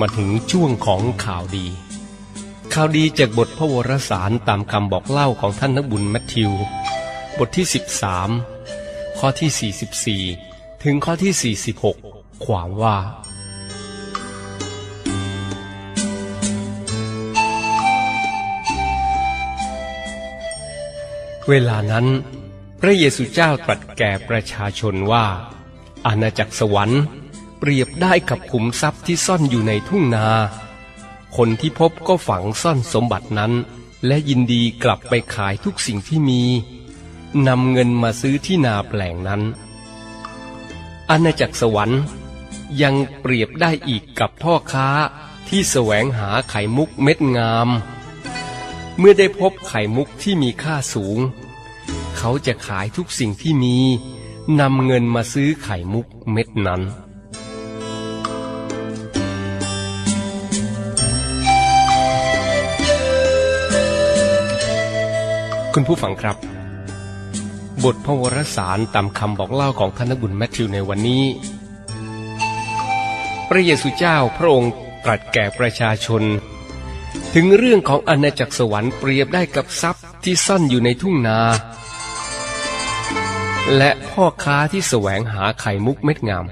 มาถึงช่วงของข่าวดี ข่าวดีจากบทพระวรสารตามคำบอกเล่าของท่านนักบุญแมทธิว บทที่ 13 ข้อที่ 44 ถึงข้อที่ 46 ความว่า เวลานั้น พระเยซูเจ้าตรัสแก่ประชาชนว่า อาณาจักรสวรรค์ เปรียบได้กับขุมทรัพย์ที่ซ่อนอยู่ในทุ่งนา คนที่พบก็ฝังซ่อนสมบัตินั้น และยินดีกลับไปขายทุกสิ่งที่มีนำเงินมาซื้อที่นาแปลงนั้น อาณาจักรสวรรค์ยังเปรียบได้อีกกับพ่อค้าที่แสวงหาไข่มุกเม็ดงาม เมื่อได้พบไข่มุกที่มีค่าสูง เขาจะขายทุกสิ่งที่มีนำเงินมาซื้อไข่มุกเม็ดนั้น คุณผู้ฟังครับ บทพระวรสารตามคำบอกเล่าของท่านนบุญแมทธิวในวันนี้ พระเยซูเจ้าพระองค์ตรัสแก่ประชาชน ถึงเรื่องของอาณาจักรสวรรค์เปรียบได้กับทรัพย์ที่ซ่อนอยู่ในทุ่งนา และพ่อค้าที่แสวงหาไข่มุกเม็ดงาม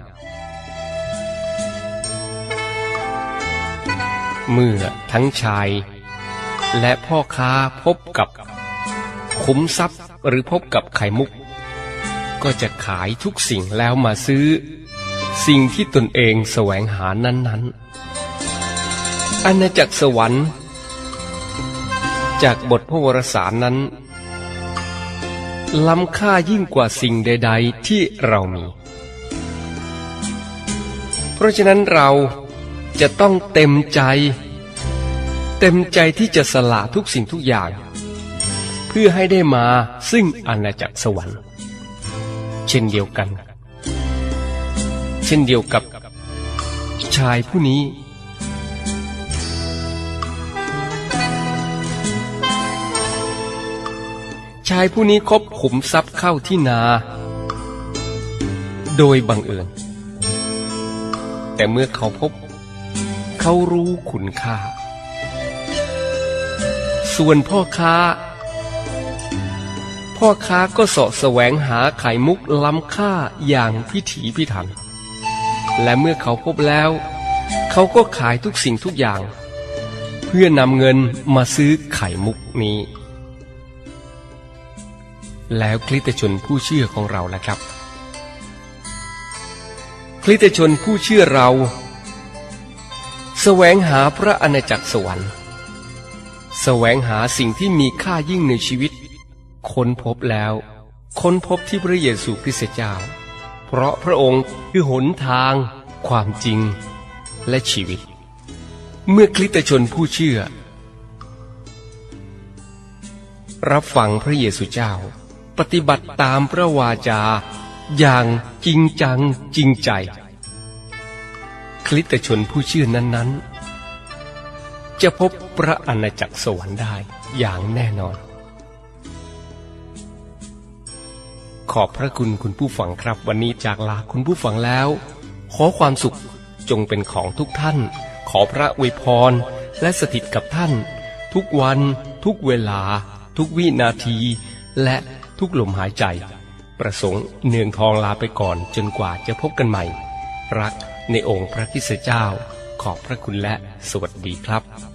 เมื่อทั้งชาย และพ่อค้าพบกับ ขุมทรัพย์หรือพบกับไข่มุก ก็จะขายทุกสิ่งแล้วมาซื้อ สิ่งที่ตนเองแสวงหานั้นๆอาณาจักรสวรรค์ จากบทพระวรสารนั้น ล้ำค่ายิ่งกว่าสิ่งใด ๆ ที่เรามี เพราะฉะนั้นเราจะต้องเต็มใจ เต็มใจที่จะสละทุกสิ่งทุกอย่าง พื่อให้ได้มาซึ่งอาณาจักรสวรรค์ เช่นเดียวกัน เช่นเดียวกับ ชายผู้นี้ ชายผู้นี้คบขุมทรัพย์เข้าที่นา โดยบังเอิญ แต่เมื่อเขาพบ เขารู้คุณค่า ส่วนพ่อค้า พ่อค้าก็เสาะแสวงหาไข่มุกล้ำค่าอย่างพิถีพิถัน และเมื่อเขาพบแล้ว เขาก็ขายทุกสิ่งทุกอย่าง เพื่อนำเงินมาซื้อไข่มุกนี้ แล้วคริตชนผู้เชื่อของเราล่ะครับคริตชนผู้เชื่อเราแสวงหาพระอาณาจักรสวรรค์ แสวงหาสิ่งที่มีค่ายิ่งในชีวิต ค้นพบแล้ว ค้นพบที่พระเยซูคริสต์เจ้า เพราะพระองค์คือหนทาง ความจริง และชีวิต เมื่อคริสตชนผู้เชื่อ รับฟังพระเยซูเจ้า ปฏิบัติตามพระวาจา อย่างจริงจังจริงใจ คริสตชนผู้เชื่อนั้นๆ จะพบพระอาณาจักรสวรรค์ได้อย่างแน่นอน ขอบพระคุณคุณผู้ฟังครับ วันนี้จากลาคุณผู้ฟังแล้ว ขอความสุขจงเป็นของทุกท่าน ขอพระอวยพร และสถิตกับท่าน ทุกวัน ทุกเวลา ทุกวินาที และทุกลมหายใจ ประสงค์เนืองทองลาไปก่อนจนกว่าจะพบกันใหม่ รักในองค์พระคิสเจ้า ขอบพระคุณและสวัสดีครับ